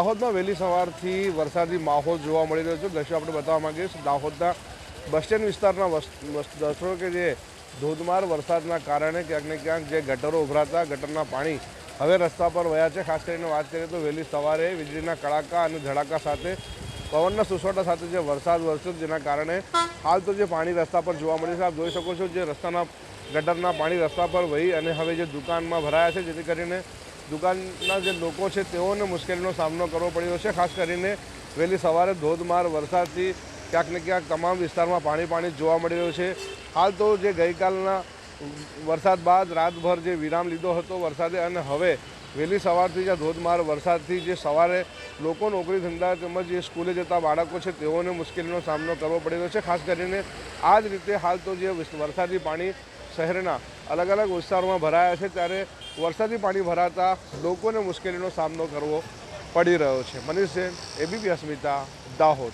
દાહોદમાં વહેલી સવારથી વરસાદી માહોલ જોવા મળી રહ્યો છે. દ્રશ્યો આપણે બતાવવા માંગીએ છીએ. દાહોદના બસ સ્ટેન્ડ વિસ્તારના વસ- વસ- દર્શકો કે જે ધોધમાર વરસાદના કારણે ક્યાંક ક્યાંક જે ગટરો ઉભરાતા ગટરના પાણી હવે રસ્તા પર વયા છે. ખાસ કરીને વાત કરીએ તો વહેલી સવારે વીજળીના કડાકા અને ધડાકા સાથે, પવનના સુસવાટા સાથે જે વરસાદ વરસ્યો જેના કારણે હાલ તો જે પાણી રસ્તા પર જોવા મળ્યું છે, આપ જોઈ શકો છો જે રસ્તાના ગટરના પાણી રસ્તા પર વહી અને હવે જે દુકાનમાં ભરાયા છે, જેથી કરીને દુકાનના જે લોકો છે, તેઓને મુશ્કેલીનો સામનો કરવો પડ્યો છે. ખાસ કરીને વહેલી સવારે ધોધમાર વરસાદથી ક્યાંક ને ક્યાંક તમામ વિસ્તારમાં પાણી પાણી જોવા મળી રહ્યું છે. હાલ તો જે ગઈકાલના વરસાદ બાદ રાતભર જે વિરામ લીધો હતો વરસાદે અને હવે વહેલી સવારથી જે ધોધમાર વરસાદથી જે સવારે લોકો નોકરી ધંધા તેમજ જે સ્કૂલે જતા બાળકો છે, તેઓને મુશ્કેલીનો સામનો કરવો પડી રહ્યો છે. ખાસ કરીને આ જ રીતે હાલ તો જે વરસાદી પાણી શહેરના અલગ અલગ વિસ્તારોમાં ભરાયા છે ત્યારે વરસાદી પાણી ભરાતા લોકોને મુશ્કેલીનો સામનો કરવો પડી રહ્યો છે. મનીષ સેન એબીપી અસ્મિતા, દાહોદ.